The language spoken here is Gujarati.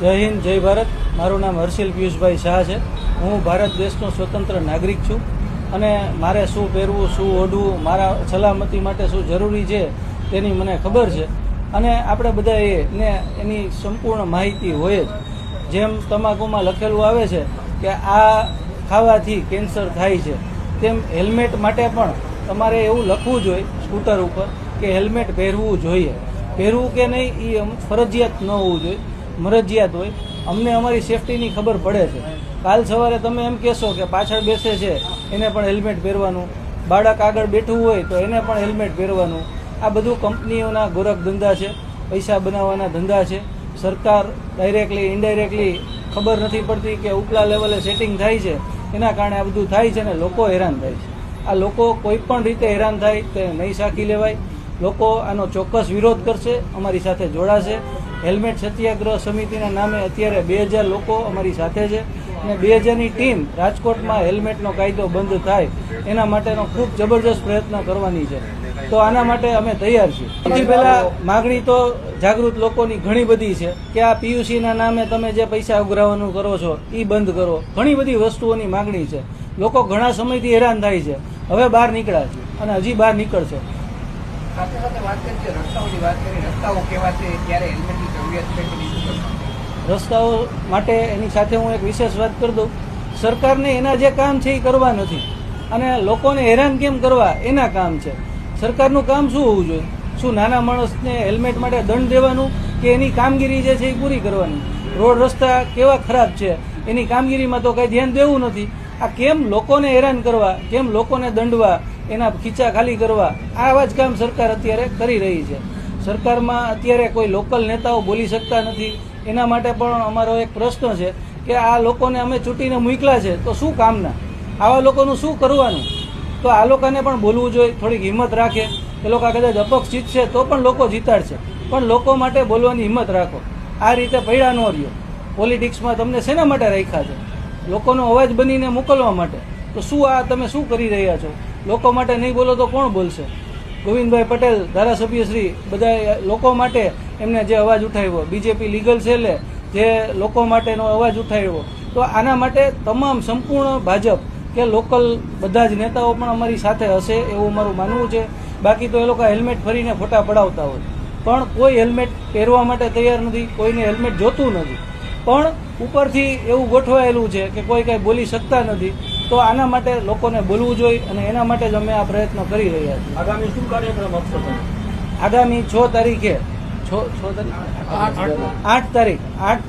જય હિન્દ, જય ભારત. મારું નામ હર્ષિલ પિયુષભાઈ શાહ છે. હું ભારત દેશનો સ્વતંત્ર નાગરિક છું અને મારે શું પહેરવું, શું ઓઢવું, મારા સલામતી માટે શું જરૂરી છે તેની મને ખબર છે. અને આપણે બધા એને એની સંપૂર્ણ માહિતી હોય જ. જેમ તમાકુમાં લખેલું આવે છે કે આ ખાવાથી કેન્સર થાય છે, તેમ હેલ્મેટ માટે પણ તમારે એવું લખવું જોઈએ સ્કૂટર ઉપર કે હેલ્મેટ પહેરવું જોઈએ. પહેરવું કે નહીં એ ફરજિયાત ન હોવું જોઈએ. મરજિયાત હોય, અમને અમારી સેફટીની ખબર પડે છે. કાલ સવારે તમે એમ કહેશો કે પાછળ બેસે છે, એને પણ હેલ્મેટ પહેરવાનું. બાળક આગળ બેઠું હોય તો એને પણ હેલ્મેટ પહેરવાનું. આ બધું કંપનીઓના ગોરખ ધંધા છે, પૈસા બનાવવાના ધંધા છે. સરકાર ડાયરેક્ટલી ઇનડાયરેક્ટલી ખબર નથી પડતી કે ઉપલા લેવલે સેટિંગ થાય છે. એના કારણે આ બધું થાય છે ને લોકો હેરાન થાય છે. આ લોકો કોઈ પણ રીતે હેરાન થાય તે નહીં સાકી લેવાય. લોકો આનો ચોક્કસ વિરોધ કરશે, અમારી સાથે જોડાશે. હેલ્મેટ સત્યાગ્રહ સમિતિના નામે અત્યારે બે હજાર લોકો અમારી સાથે છે અને બે હજારની ટીમ રાજકોટમાં હેલ્મેટનો કાયદો બંધ થાય એના માટેનો ખૂબ જબરજસ્ત પ્રયત્ન કરવાની છે. તો આના માટે અમે તૈયાર છીએ. સૌથી પહેલા માગણી તો જાગૃત લોકોની ઘણી બધી છે કે આ પીયુસીના નામે તમે જે પૈસા ઉઘરાવવાનું કરો છો એ બંધ કરો. ઘણી બધી વસ્તુઓની માગણી છે. લોકો ઘણા સમયથી હેરાન થાય છે. હવે બહાર નીકળ્યા છે અને હજી બહાર નીકળશે. સાથે સાથે વાત કરી છે રસ્તાઓની વાત કરી રસ્તાઓ કેવા છે, ક્યારે હેલ્મેટની જરૂરિયાત છે રસ્તાઓ માટે એની સાથે હું એક વિશેષ વાત કરી દઉં. સરકારને એના જે કામ છે એ કરવા નથી. અને લોકોને હેરાન કેમ કરવા? એના કામ છે. સરકારનું કામ શું હોવું જોઈએ? શું નાના માણસને હેલ્મેટ માટે દંડ દેવાનું કે એની કામગીરી જે છે એ પૂરી કરવાની? રોડ રસ્તા કેવા ખરાબ છે? એની કામગીરીમાં તો કંઈ ધ્યાન દેવું નથી. આ કેમ લોકોને હેરાન કરવા? કેમ લોકોને દંડવા? એના ખીચા ખાલી કરવા. આવા જ કામ સરકાર અત્યારે કરી રહી છે. સરકારમાં અત્યારે કોઈ લોકલ નેતાઓ બોલી શકતા નથી. એના માટે પણ અમારો એક પ્રશ્ન છે કે આ લોકોને અમે ચૂંટીને મૂકલા છે, તો શું કામના? આવા લોકોનું શું કરવાનું? તો આ લોકોને પણ બોલવું જોઈએ, થોડીક હિંમત રાખે. એ લોકો કદાચ અપક્ષ જીતશે, તો પણ લોકો જીતાડશે. પણ લોકો માટે બોલવાની હિંમત રાખો. આ રીતે પૈડા ન રહ્યો. પોલિટિક્સમાં તમને શેના માટે રાખ્યા છે? લોકોનો અવાજ બનીને મોકલવા માટે. તો શું આ તમે શું કરી રહ્યા છો? લોકો માટે નહીં બોલો તો કોણ બોલશે? ગોવિંદભાઈ પટેલ, ધારાસભ્ય શ્રી, બધા લોકો માટે એમને જે અવાજ ઉઠાવ્યો. બીજેપી લીગલ સેલે જે લોકો માટેનો અવાજ ઉઠાવ્યો. તો આના માટે તમામ સંપૂર્ણ ભાજપ કે લોકલ બધા જ નેતાઓ પણ અમારી સાથે હશે એવું મારું માનવું છે. બાકી તો એ લોકો હેલ્મેટ ફરીને ફોટા પડાવતા હોય. પણ કોઈ હેલ્મેટ પહેરવા માટે તૈયાર નથી, કોઈને હેલ્મેટ જોતું નથી. પણ ઉપરથી એવું ગોઠવાયેલું છે કે કોઈ કાંઈ બોલી શકતા નથી. તો આના માટે લોકોને બોલવું જોઈએ અને એના માટે જ અમે આ પ્રયત્ન કરી રહ્યા છીએ. આગામી શું કાર્યક્રમ આપશો આગામી છ તારીખે. છ છ તારીખ? આઠ તારીખ. આઠ